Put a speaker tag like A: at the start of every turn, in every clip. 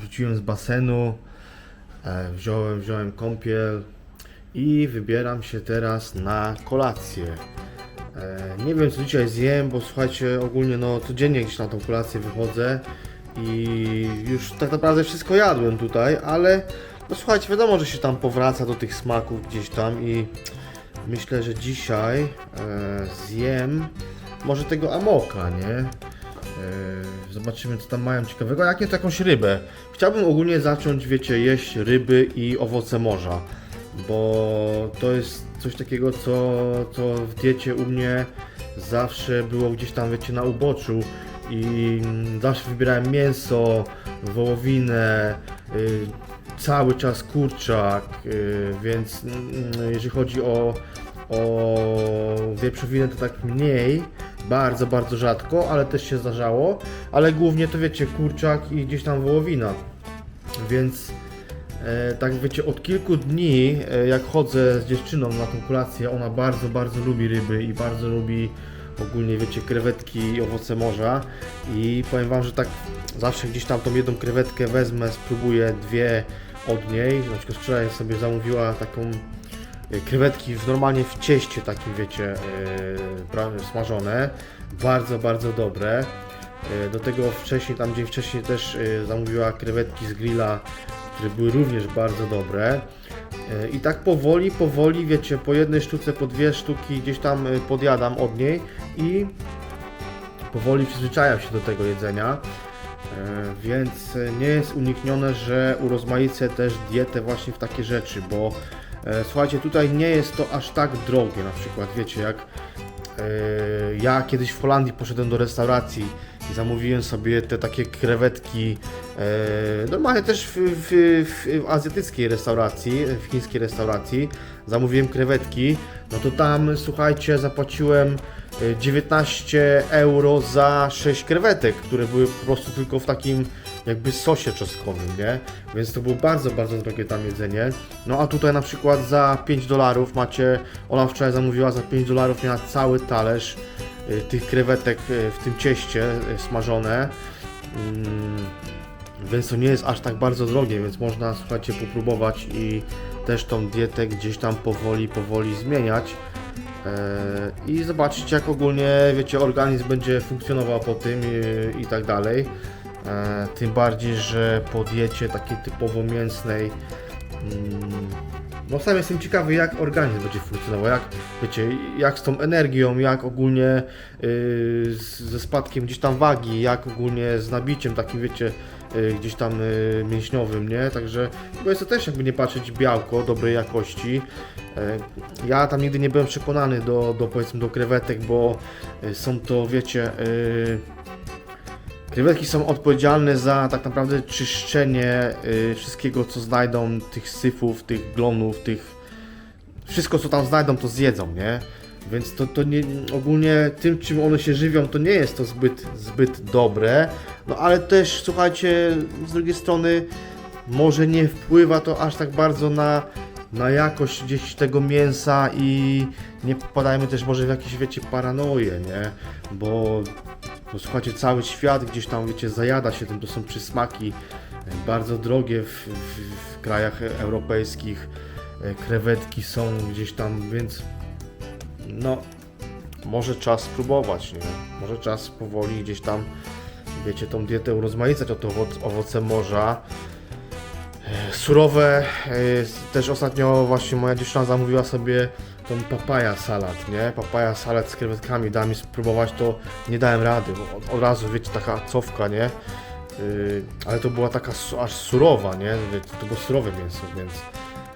A: wróciłem z basenu, e, wziąłem, wziąłem kąpiel i wybieram się teraz na kolację. E, Nie wiem co dzisiaj zjem, bo słuchajcie, ogólnie no codziennie gdzieś na tą kolację wychodzę i już tak naprawdę wszystko jadłem tutaj, ale no słuchajcie, wiadomo, że się tam powraca do tych smaków gdzieś tam i myślę, że dzisiaj e, zjem może tego amoka, nie? E, Zobaczymy, co tam mają ciekawego. Jak to jakąś rybę. Chciałbym ogólnie zacząć, wiecie, jeść ryby i owoce morza, bo to jest coś takiego, co, co w diecie u mnie zawsze było gdzieś tam, wiecie, na uboczu i mm, zawsze wybierałem mięso, wołowinę, y, cały czas kurczak, y, więc mm, jeżeli chodzi o, o wieprzowinę, to tak mniej, bardzo, bardzo rzadko, ale też się zdarzało, ale głównie to wiecie, kurczak i gdzieś tam wołowina, więc e, tak wiecie, od kilku dni, e, jak chodzę z dziewczyną na tą kolację, ona bardzo, bardzo lubi ryby i bardzo lubi ogólnie, wiecie, krewetki i owoce morza. I powiem Wam, że tak zawsze gdzieś tam tą jedną krewetkę wezmę, spróbuję dwie od niej, na przykład wczoraj sobie zamówiła taką krewetki w, normalnie w cieście takim, wiecie, prawie smażone, bardzo, bardzo dobre. E, Do tego wcześniej, tam dzień wcześniej też zamówiła krewetki z grilla, które były również bardzo dobre. I tak powoli, powoli, wiecie, po jednej sztuce, po dwie sztuki gdzieś tam podjadam od niej i powoli przyzwyczajam się do tego jedzenia. Więc nie jest uniknione, że urozmaicę też dietę właśnie w takie rzeczy, bo słuchajcie, tutaj nie jest to aż tak drogie, na przykład, wiecie, jak e, ja kiedyś w Holandii poszedłem do restauracji i zamówiłem sobie te takie krewetki, e, normalnie też w, w, w, w azjatyckiej restauracji, w chińskiej restauracji, zamówiłem krewetki, no to tam, słuchajcie, zapłaciłem e, 19 euro za 6 krewetek, które były po prostu tylko w takim jakby sosie czosnkowym, nie? Więc to było bardzo, bardzo drogie tam jedzenie. No a tutaj na przykład za 5 dolarów macie, ona wczoraj zamówiła za 5 dolarów miała cały talerz y, tych krewetek y, w tym cieście y, smażone. Mm, Więc to nie jest aż tak bardzo drogie, więc można, słuchajcie, popróbować i też tą dietę gdzieś tam powoli, powoli zmieniać. E, i zobaczyć jak ogólnie, wiecie, organizm będzie funkcjonował po tym i, i tak dalej. E, tym bardziej, że po diecie takiej typowo mięsnej mm, no sam jestem ciekawy jak organizm będzie funkcjonował, jak wiecie, jak z tą energią, jak ogólnie z, ze spadkiem gdzieś tam wagi, jak ogólnie z nabiciem takim wiecie, yy, gdzieś tam yy, mięśniowym, nie? Także bo jest to też jakby nie patrzeć białko dobrej jakości. Yy, ja tam nigdy nie byłem przekonany do, do powiedzmy do krewetek, bo są to wiecie yy, Krewetki są odpowiedzialne za tak naprawdę czyszczenie y, wszystkiego, co znajdą, tych syfów, tych glonów, tych... Wszystko, co tam znajdą, to zjedzą, nie? Więc to, to nie, ogólnie tym, czym one się żywią, to nie jest to zbyt, zbyt dobre. No ale też, słuchajcie, z drugiej strony, może nie wpływa to aż tak bardzo na, na jakość gdzieś tego mięsa i nie popadajmy też może w jakieś, wiecie, paranoje, nie? Bo bo słuchajcie, cały świat gdzieś tam, wiecie, zajada się tym, to są przysmaki e, bardzo drogie w, w, w krajach europejskich, e, krewetki są gdzieś tam, więc no, może czas spróbować, nie? Może czas powoli gdzieś tam, wiecie, tą dietę urozmaicać, oto owoc, owoce morza, E, Surowe, też ostatnio właśnie moja dziewczyna zamówiła sobie tą papaja salad, nie? Papaja salad z krewetkami, dała mi spróbować, to nie dałem rady, od, od razu, wiecie, taka cofka, nie? Yy, ale to była taka su- aż surowa, nie? Wiecie, to było surowe mięso, więc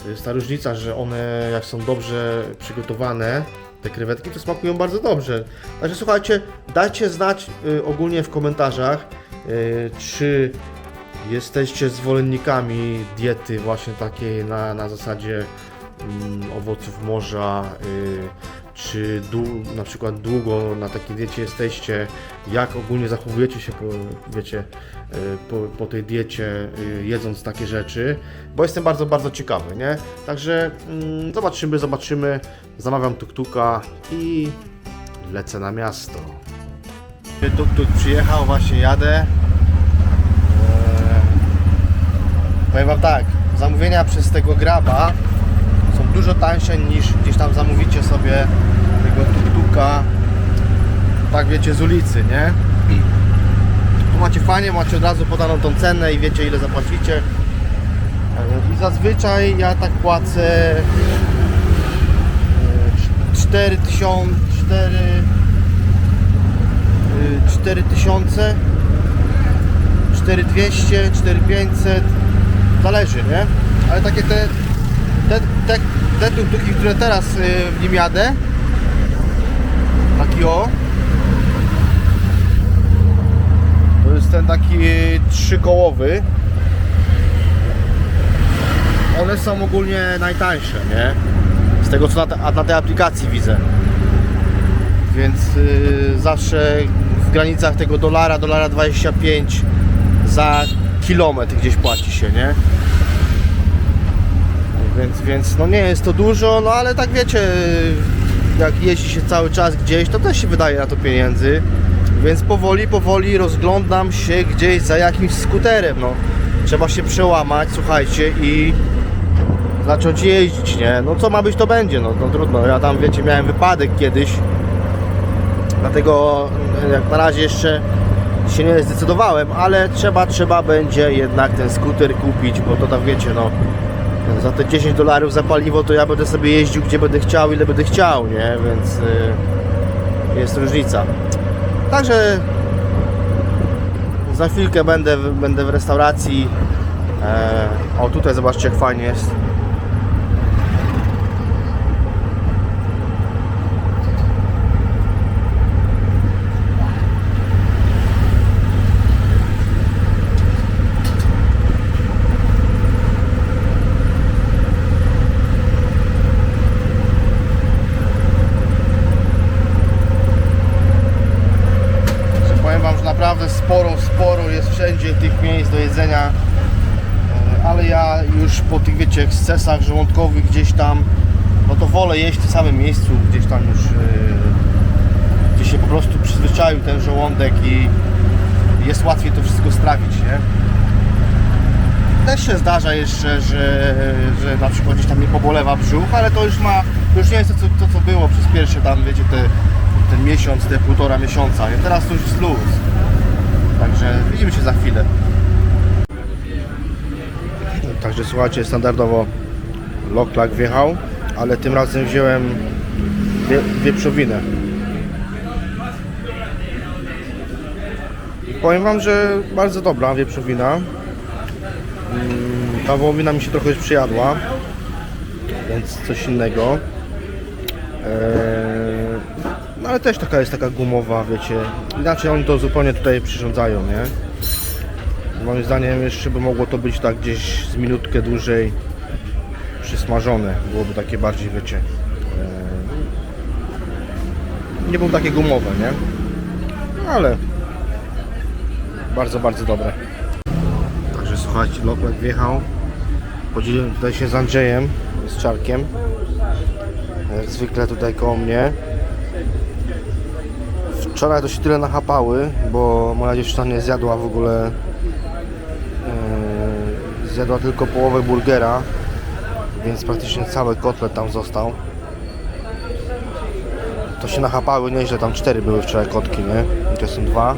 A: jest ta różnica, że one jak są dobrze przygotowane, te krewetki, to smakują bardzo dobrze. Także słuchajcie, dajcie znać y, ogólnie w komentarzach, y, czy jesteście zwolennikami diety właśnie takiej na, na zasadzie owoców morza, y, czy na przykład długo na takiej diecie jesteście, jak ogólnie zachowujecie się po, wiecie, y, po, po tej diecie, y, jedząc takie rzeczy, bo jestem bardzo, bardzo ciekawy, nie? Także mm, zobaczymy, zobaczymy, zamawiam tuktuka i lecę na miasto. Tuk-tuk przyjechał, właśnie jadę. Eee, Powiem wam tak, zamówienia przez tego graba są dużo tańsze niż gdzieś tam zamówicie sobie tego tuk-tuka, tak wiecie, z ulicy, nie? Tu macie fajnie, macie od razu podaną tą cenę i wiecie ile zapłacicie. I zazwyczaj ja tak płacę 4000, 4 4000 4200, 4500 zależy, nie? Ale takie te te, te, te tuk-tuki, które teraz y, w nim jadę taki o to jest ten taki trzykołowy one są ogólnie najtańsze, nie? Z tego co na, na tej aplikacji widzę. Więc y, zawsze w granicach tego dolara, dolara 25 za kilometr gdzieś płaci się, nie? Więc, więc no nie jest to dużo, no ale tak wiecie, jak jeździ się cały czas gdzieś, to też się wydaje na to pieniędzy. Więc powoli, powoli rozglądam się gdzieś za jakimś skuterem, no. Trzeba się przełamać, słuchajcie, i zacząć jeździć, nie? No co ma być, to będzie, no, no trudno. Ja tam, wiecie, miałem wypadek kiedyś, dlatego jak na razie jeszcze się nie zdecydowałem, ale trzeba, trzeba będzie jednak ten skuter kupić, bo to tam wiecie, no za te 10 dolarów za paliwo to ja będę sobie jeździł gdzie będę chciał, ile będę chciał, nie? Więc y, jest różnica. Także za chwilkę będę, będę w restauracji. E, o tutaj zobaczcie jak fajnie jest. Że powiem Wam, że naprawdę sporo, sporo jest wszędzie tych miejsc do jedzenia. E, Ale ja już po tych, wiecie, ekscesach żołądkowych gdzieś tam, no to wolę jeść w samym miejscu, gdzieś tam już, e, gdzie się po prostu przyzwyczaił ten żołądek i jest łatwiej to wszystko strawić, nie? Też się zdarza jeszcze, że, że na przykład gdzieś tam nie pobolewa brzuch, ale to już ma, już nie jest to, to, co było przez pierwsze tam, wiecie, te, ten miesiąc, te półtora miesiąca, nie? Teraz to już jest luz. Także widzimy się za chwilę. Także słuchajcie, standardowo loklak wjechał, ale tym razem wziąłem wie, wieprzowinę. Powiem Wam, że bardzo dobra wieprzowina. Ta wołowina mi się trochę przyjadła, więc coś innego. Eee, ale też taka jest taka gumowa, wiecie. Inaczej oni to zupełnie tutaj przyrządzają, nie? Moim zdaniem jeszcze by mogło to być tak gdzieś z minutkę dłużej przysmażone. Byłoby takie bardziej, wiecie. Eee, nie było takie gumowe, nie? No, ale bardzo, bardzo dobre. Także słuchajcie, Loklek wjechał. Podzieliłem tutaj się z Andrzejem, z Czarkiem. Jak zwykle tutaj koło mnie. Wczoraj to się tyle nachapały, bo moja dziewczyna nie zjadła w ogóle. Yy, zjadła tylko połowę burgera, więc praktycznie cały kotlet tam został. To się nachapały nieźle, tam cztery były wczoraj kotki, nie? I to są dwa.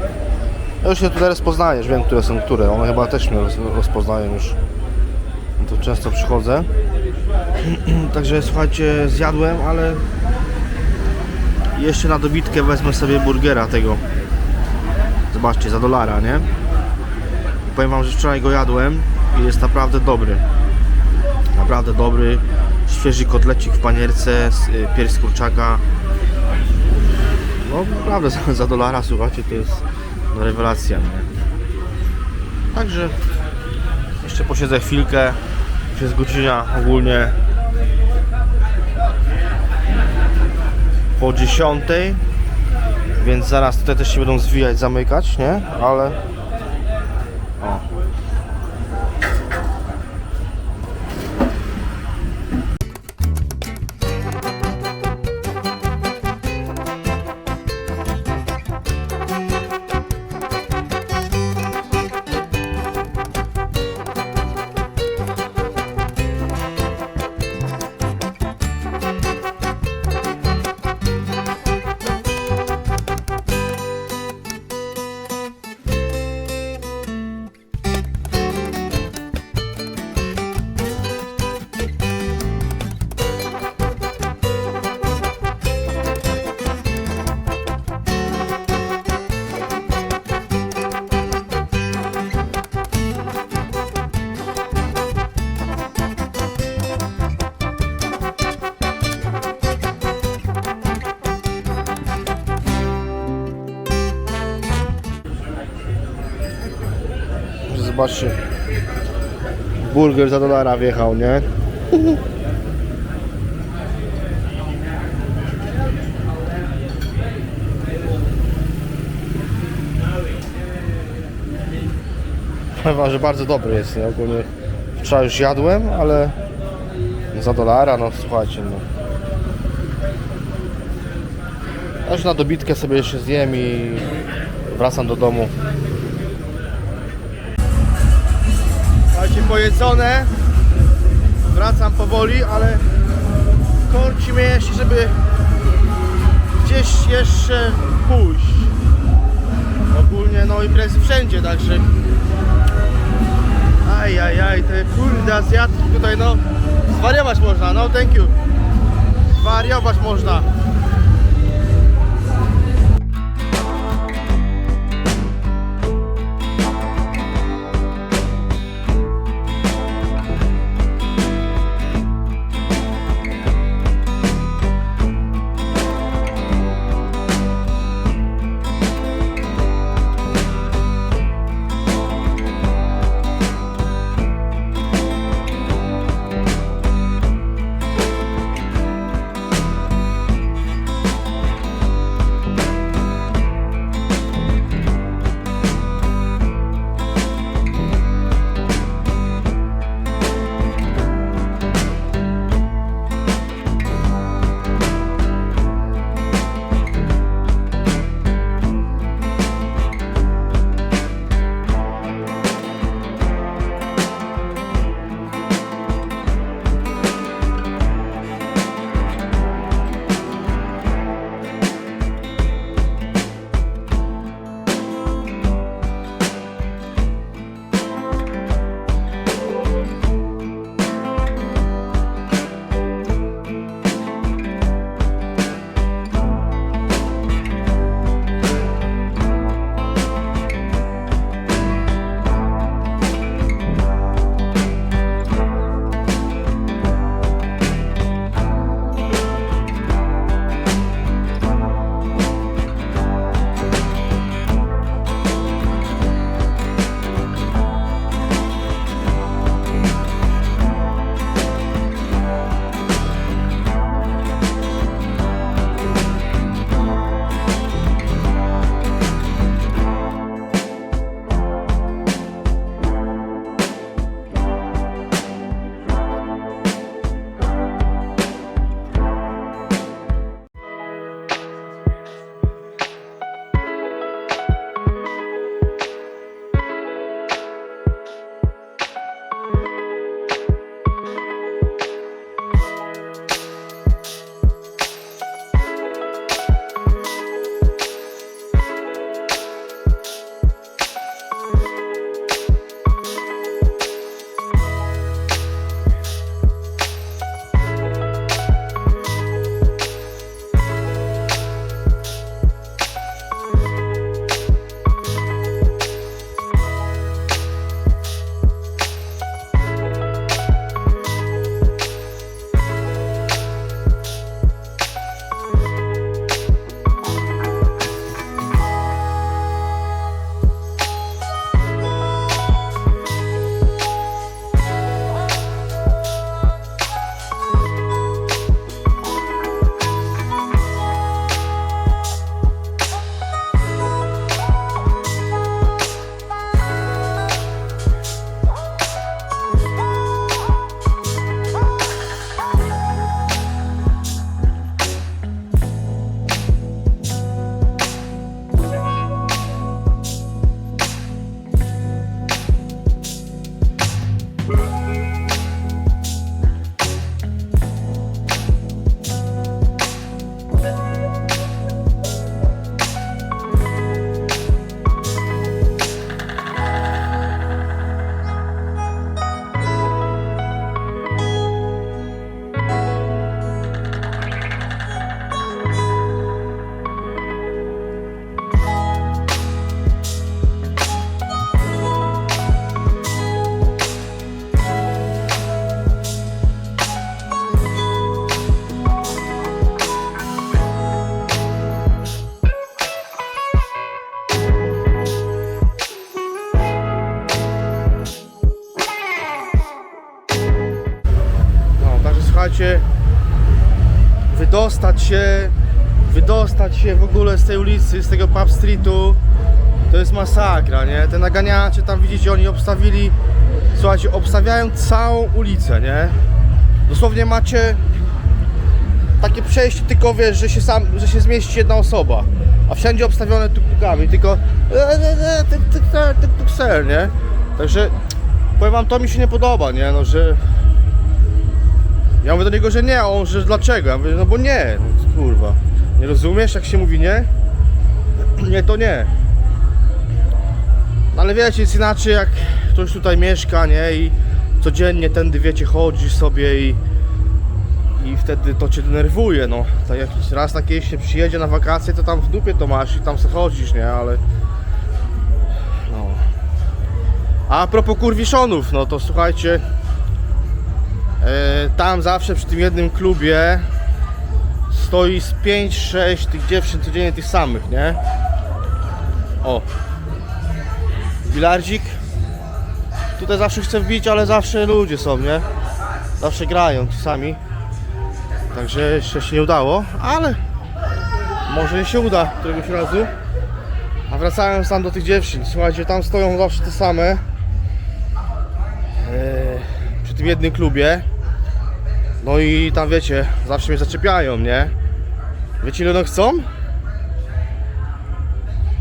A: Ja już się tutaj rozpoznajesz, wiem które są które. One chyba też mnie roz- rozpoznają już. Tu często przychodzę. Także słuchajcie, zjadłem, ale jeszcze na dobitkę wezmę sobie burgera tego. Zobaczcie, za dolara, nie? Powiem wam, że wczoraj go jadłem i jest naprawdę dobry. Naprawdę dobry. Świeży kotlecik w panierce, y, pierś z kurczaka. No naprawdę za, za dolara, słuchajcie, to jest no, rewelacja? Także jeszcze posiedzę chwilkę. Już jest godzina ogólnie po 10. Więc zaraz tutaj też się będą zwijać, zamykać, nie? Ale. Zobaczcie. Burger za dolara wjechał, nie? Wam, że bardzo dobry jest, nie? Ogólnie wczoraj już jadłem, ale za dolara, no słuchajcie, no. Aż na dobitkę sobie jeszcze zjem i wracam do domu. Pojedzone. Wracam powoli, ale korci mnie jeszcze, żeby gdzieś jeszcze pójść. Ogólnie no imprezy wszędzie, także Aj, aj, aj, te kurde Azjatki tutaj no Zwariować można, no thank you Zwariować można tej ulicy, z tego pub streetu, to jest masakra, nie? Te naganiacze tam widzicie, oni obstawili, słuchajcie, obstawiają całą ulicę, nie? Dosłownie macie takie przejście tylko wiesz, że się sam, że się zmieści jedna osoba, a wszędzie obstawione tuk-tukami, tylko e, e, e, tuk- tuk- tuk- tuk- tuk- ser, nie? Także powiem wam, to mi się nie podoba, nie? No, że ja mówię do niego, że nie, a on, że dlaczego? Ja mówię, no bo nie, no, kurwa. Nie rozumiesz, jak się mówi nie? Nie, to nie. Ale wiecie, jest inaczej, jak ktoś tutaj mieszka, nie? I codziennie tędy, wiecie, chodzisz sobie i i wtedy to cię denerwuje, no. Tak jak raz na kiedyś się przyjedzie na wakacje, to tam w dupie to masz i tam se chodzisz, nie? Ale... No. A propos kurwiszonów, no to słuchajcie, e, tam zawsze przy tym jednym klubie stoi z 5-6 tych dziewczyn codziennie tych samych, nie? O. Bilardzik. Tutaj zawsze chcę wbić, ale zawsze ludzie są, nie? Zawsze grają ci sami. Także jeszcze się nie udało, ale może się uda któregoś razu. A wracając tam do tych dziewczyn, słuchajcie, tam stoją zawsze te same eee, przy tym jednym klubie. No i tam wiecie, zawsze mnie zaczepiają, nie? Wiecie ile one chcą?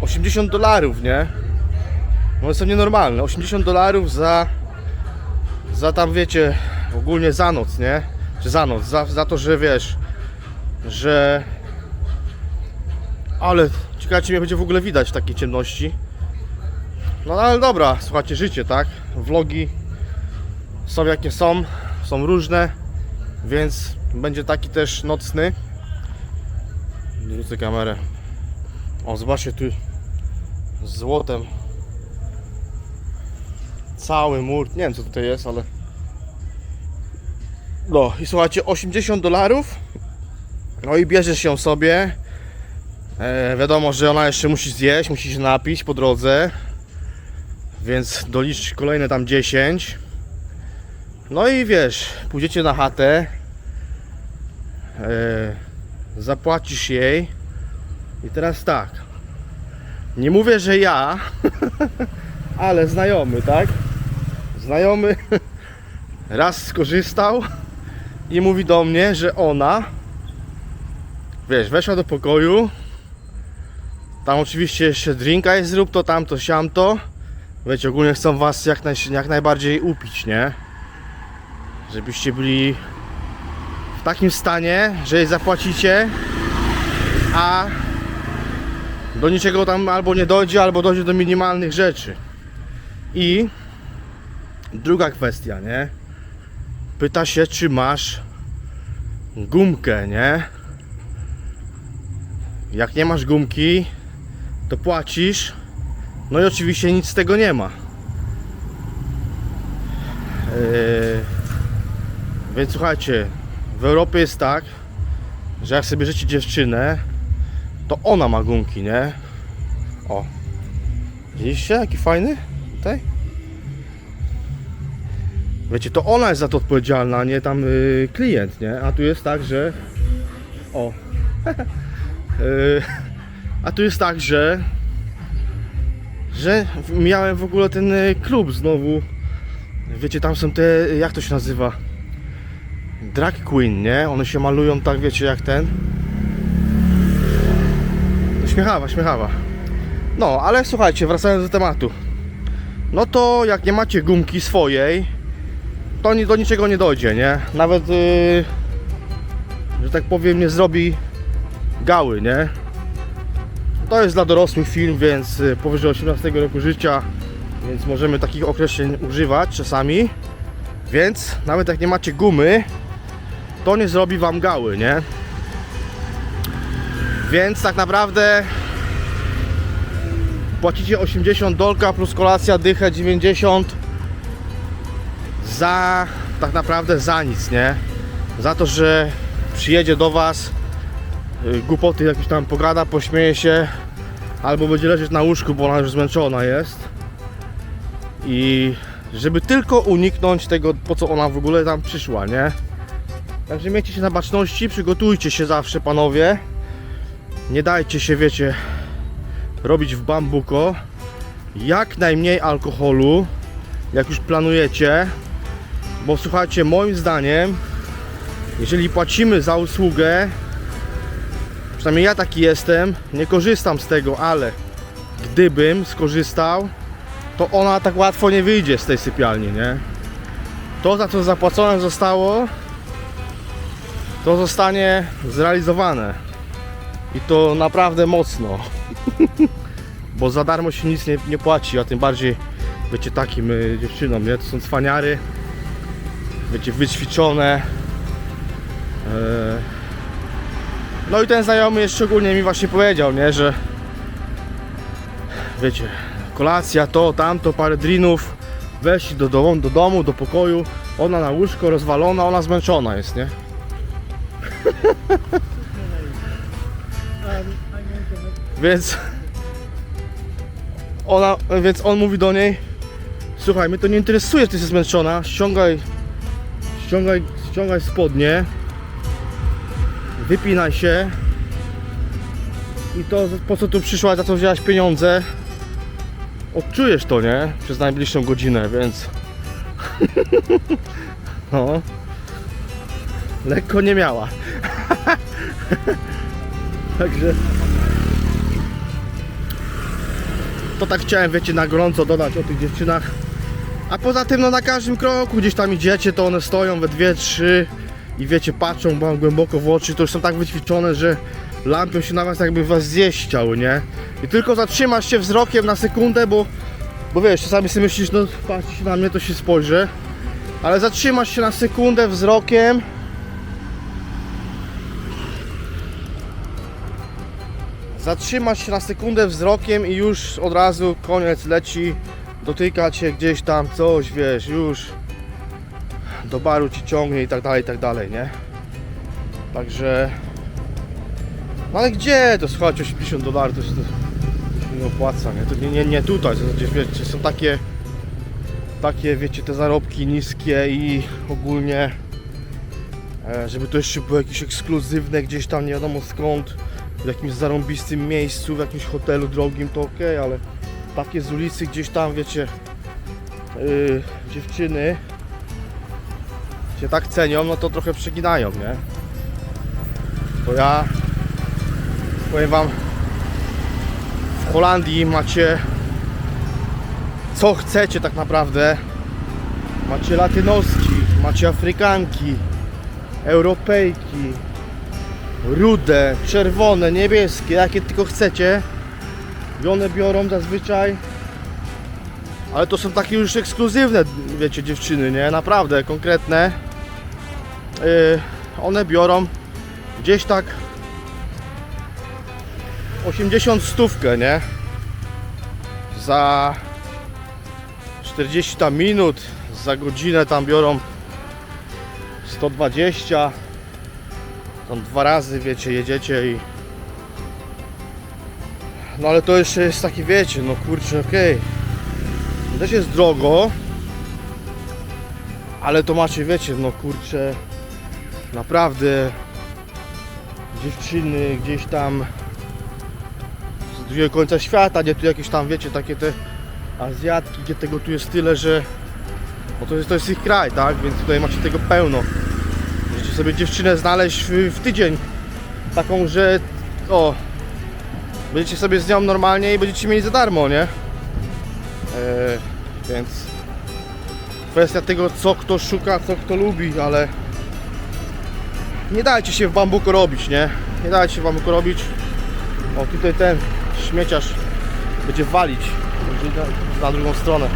A: 80 dolarów, nie? No to nienormalne, 80 dolarów za za tam wiecie, ogólnie za noc, nie? Czy za noc, za, za to, że wiesz, że... Ale ciekawe, czy mnie będzie w ogóle widać w takiej ciemności. No ale dobra, słuchajcie, życie, tak? Vlogi są jakie są, są różne, więc będzie taki też nocny. Wrócę kamerę. O, zobaczcie tu z złotem. Cały mur, nie wiem co tutaj jest, ale no i słuchajcie, 80 dolarów. No i bierzesz ją sobie. E, wiadomo, że ona jeszcze musi zjeść, musi się napić po drodze. Więc dolicz kolejne tam 10. No i wiesz, pójdziecie na chatę. E, zapłacisz jej. I teraz tak. Nie mówię, że ja, ale znajomy, tak? Znajomy raz skorzystał i mówi do mnie, że ona wiesz, weszła do pokoju tam oczywiście jeszcze drinka jest zrób to, tamto, siamto wiecie, ogólnie chcą was jak, naj, jak najbardziej upić, nie? żebyście byli w takim stanie, że jej zapłacicie a do niczego tam albo nie dojdzie, albo dojdzie do minimalnych rzeczy i druga kwestia, nie? pyta się, czy masz gumkę, nie? Jak nie masz gumki, to płacisz. No i oczywiście nic z tego nie ma. Yy, więc słuchajcie, w Europie jest tak, że jak sobie życie dziewczynę, to ona ma gumki, nie? O. Widzieliście, jaki fajny tutaj? Wiecie, to ona jest za to odpowiedzialna, nie tam y, klient, nie? A tu jest tak, że. O. Y, a tu jest tak, że. Że miałem w ogóle ten y, klub znowu. Wiecie, tam są te. Jak to się nazywa? Drag Queen, nie? One się malują tak, wiecie, jak ten. Śmiechawa, śmiechawa. No, ale słuchajcie, wracając do tematu. No to jak nie macie gumki swojej, to do niczego nie dojdzie, nie? Nawet, yy, że tak powiem, nie zrobi gały, nie? To jest dla dorosłych film, więc y, powyżej 18 roku życia, więc możemy takich określeń używać czasami. Więc nawet jak nie macie gumy, to nie zrobi wam gały, nie? Więc tak naprawdę płacicie 80 dolka plus kolacja dychę 90 za tak naprawdę za nic, nie? Za to, że przyjedzie do was y, głupoty jakieś tam pogada, pośmieje się albo będzie leżeć na łóżku, bo ona już zmęczona jest i żeby tylko uniknąć tego, po co ona w ogóle tam przyszła, nie? Także miejcie się na baczności, przygotujcie się zawsze panowie. Nie dajcie się, wiecie, robić w bambuko. Jak najmniej alkoholu, jak już planujecie. Bo słuchajcie, moim zdaniem, jeżeli płacimy za usługę, przynajmniej ja taki jestem, nie korzystam z tego, ale gdybym skorzystał, to ona tak łatwo nie wyjdzie z tej sypialni, nie? To, za co zapłacone zostało, to zostanie zrealizowane. I to naprawdę mocno. Bo za darmo się nic nie, nie płaci, a tym bardziej, wiecie, takim y, dziewczynom, nie? To są cwaniary, wiecie, wyćwiczone. E, No i ten znajomy szczególnie mi właśnie powiedział, nie, że wiecie, kolacja, to, tamto, parę drinów, weszli do domu, do domu, do pokoju, ona na łóżko rozwalona, ona zmęczona jest, nie? Więc ona, więc on mówi do niej Słuchaj, mnie to nie interesuje, że ty jesteś zmęczona, ściągaj ściągaj, ściągaj spodnie wypinaj się i to po co tu przyszłaś, za co wzięłaś pieniądze? Odczujesz to, nie? Przez najbliższą godzinę, więc no. Lekko nie miała. Także to tak chciałem, wiecie, na gorąco dodać o tych dziewczynach. A poza tym, no na każdym kroku gdzieś tam idziecie, to one stoją we dwie, trzy i wiecie, patrzą wam głęboko w oczy, to już są tak wyćwiczone, że lampią się na was jakby was zjeść chciały, nie? I tylko zatrzymasz się wzrokiem na sekundę, bo, bo wiesz, czasami sobie myślisz, no patrz na mnie, to się spojrzy, ale zatrzymasz się na sekundę wzrokiem Zatrzymasz się na sekundę wzrokiem i już od razu koniec leci dotyka cię gdzieś tam coś, wiesz, już do baru ci ciągnie i tak dalej, i tak dalej, nie? Także no ale gdzie to słuchajcie 80 dolarów to się, to się nie opłaca, nie? To nie, nie, nie tutaj, to gdzieś wiecie, są takie takie wiecie te zarobki niskie i ogólnie e, żeby to jeszcze było jakieś ekskluzywne gdzieś tam nie wiadomo skąd w jakimś zarąbistym miejscu, w jakimś hotelu drogim to ok, ale takie z ulicy gdzieś tam, wiecie, yy, dziewczyny się tak cenią, no to trochę przeginają, nie? To ja powiem wam, w Holandii macie co chcecie tak naprawdę. Macie latynoski, macie Afrykanki, Europejki, rude, czerwone, niebieskie, jakie tylko chcecie. I one biorą zazwyczaj. Ale to są takie już ekskluzywne, wiecie, dziewczyny, nie? Naprawdę, konkretne. Yy, one biorą gdzieś tak 80 stówkę, nie? Za 40 tam minut, za godzinę tam biorą 120 tam dwa razy, wiecie, jedziecie i no ale to jeszcze jest taki, wiecie, no kurczę, okej. Też jest drogo. Ale to macie, wiecie, no kurczę. Naprawdę. Dziewczyny gdzieś tam z drugiego końca świata, nie tu jakieś tam, wiecie, takie te Azjatki, gdzie tego tu jest tyle, że bo to jest, to jest ich kraj, tak? Więc tutaj macie tego pełno. Sobie dziewczynę znaleźć w, w tydzień. Taką, że o, będziecie sobie z nią normalnie i będziecie mieli za darmo, nie? E, więc kwestia tego, co kto szuka, co kto lubi, ale nie dajcie się w bambuko robić, nie? Nie dajcie się w bambuko robić. O, tutaj ten śmieciarz będzie walić na drugą stronę.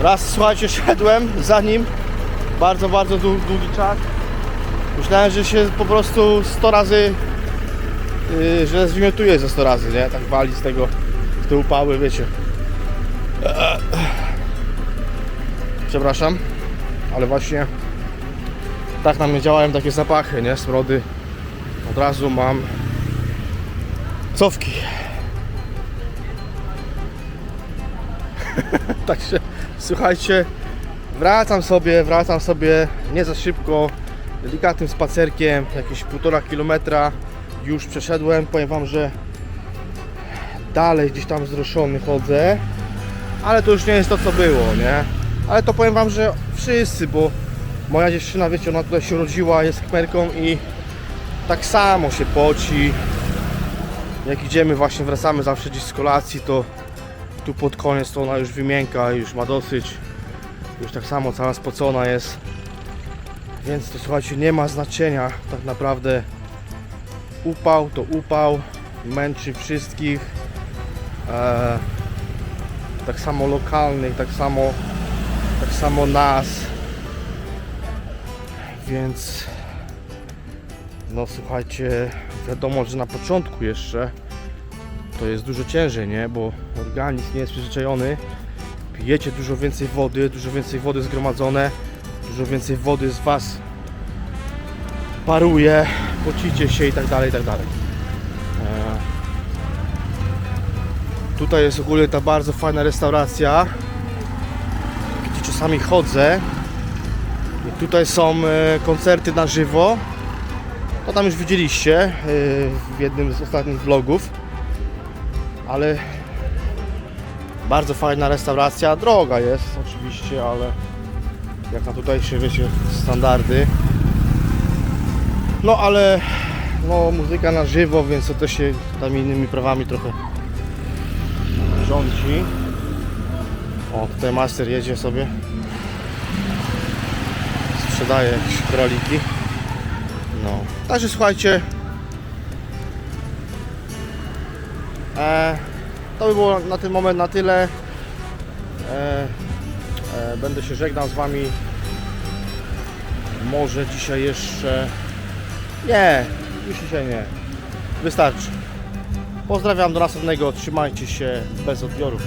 A: Raz, słuchajcie, szedłem za nim bardzo, bardzo dłu- długi czas. Myślałem, że się po prostu 100 razy, yy, że zwymiotuję ze 100 razy, nie? Tak wali z tego, z tej upały, wiecie. Przepraszam, ale właśnie tak na mnie działają takie zapachy, nie? Smrody. Od razu mam cofki. Także słuchajcie, Wracam sobie, wracam sobie nie za szybko, delikatnym spacerkiem, jakieś półtora kilometra już przeszedłem. Powiem Wam, że dalej gdzieś tam wzruszony chodzę, ale to już nie jest to co było, nie? Ale to powiem Wam, że wszyscy, bo moja dziewczyna, wiecie, ona tutaj się urodziła, jest kmerką i tak samo się poci. Jak idziemy, właśnie wracamy zawsze gdzieś z kolacji, to tu pod koniec to ona już wymięka, już ma dosyć. Już tak samo cała spocona jest. Więc to słuchajcie, nie ma znaczenia tak naprawdę. Upał to upał, męczy wszystkich. E, tak samo lokalnych, tak samo, tak samo nas. Więc no słuchajcie, wiadomo, że na początku jeszcze to jest dużo ciężej, nie? Bo organizm nie jest przyzwyczajony. Pijecie dużo więcej wody, dużo więcej wody zgromadzone, dużo więcej wody z Was paruje, pocicie się i tak dalej, i tak dalej. E, Tutaj jest ogólnie ta bardzo fajna restauracja, gdzie czasami chodzę. I tutaj są e, koncerty na żywo. To tam już widzieliście e, w jednym z ostatnich vlogów. Ale bardzo fajna restauracja, droga jest oczywiście, ale jak na tutejsze wiecie standardy. No ale no muzyka na żywo, więc to też się tam innymi prawami trochę rządzi. O, tutaj master jedzie sobie. Sprzedaje jakieś. No. Także słuchajcie. E, to by było na ten moment na tyle. E, e, będę się żegnał z Wami. Może dzisiaj jeszcze. Nie, już dzisiaj nie. Wystarczy. Pozdrawiam do następnego. Trzymajcie się bez odbioru.